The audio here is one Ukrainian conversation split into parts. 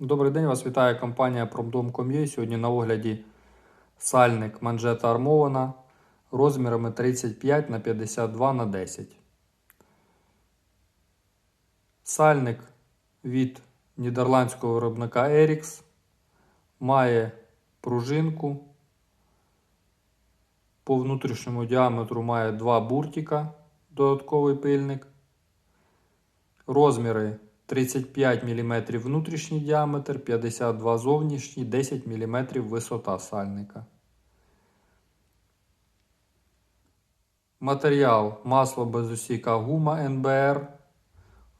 Добрий день, вас вітає компанія Promdom.com.ua. Сьогодні на огляді сальник манжета армована розмірами 35 на 52 на 10. Сальник від нідерландського виробника Erix має пружинку. По внутрішньому діаметру має два буртика, додатковий пильник. Розміри 35 мм внутрішній діаметр, 52 зовнішній, 10 мм висота сальника. Матеріал масло без усіка гума НБР.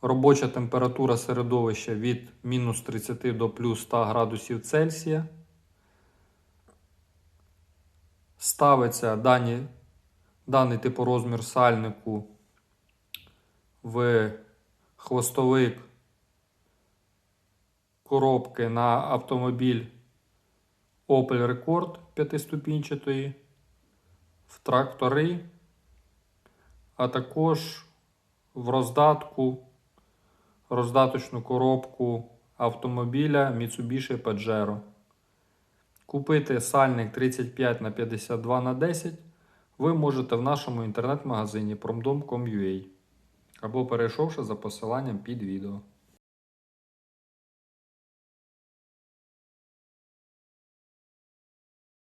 Робоча температура середовища від мінус 30 до плюс 100 градусів Цельсія. Ставиться дані, даний типорозмір сальнику в хвостовик коробки на автомобіль Opel Record 5-ступінчатої, в трактори, а також в роздатку, роздаточну коробку автомобіля Mitsubishi Pajero. Купити сальник 35 на 52 на 10 ви можете в нашому інтернет-магазині promdom.com.ua або перейшовши за посиланням під відео.